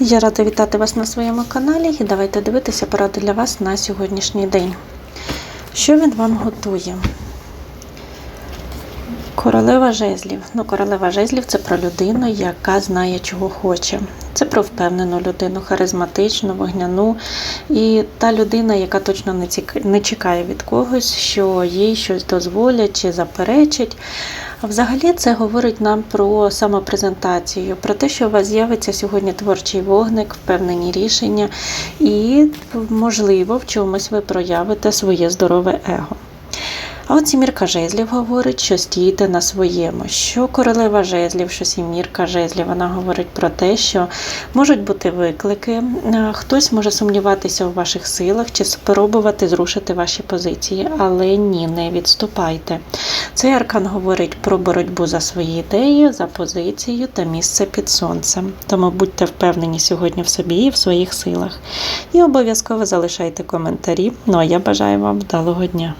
Я рада вітати вас на своєму каналі і давайте дивитися поради для вас на сьогоднішній день. Що він вам готує? Королева жезлів. Ну, королева жезлів це про людину, яка знає, чого хоче. Це про впевнену людину, харизматичну, вогняну. І та людина, яка точно не, цік... не чекає від когось, що їй щось дозволять чи заперечить. Взагалі це говорить нам про самопрезентацію, про те, що у вас з'явиться сьогодні творчий вогник, впевнені рішення, і, можливо, в чомусь ви проявите своє здорове его. А от сімірка жезлів говорить, що стійте на своєму. Що королева жезлів, що сімірка жезлів, вона говорить про те, що можуть бути виклики, хтось може сумніватися у ваших силах чи спробувати зрушити ваші позиції, але ні, не відступайте. Цей аркан говорить про боротьбу за свої ідеї, за позицію та місце під сонцем. Тому будьте впевнені сьогодні в собі і в своїх силах. І обов'язково залишайте коментарі. Ну а я бажаю вам вдалого дня.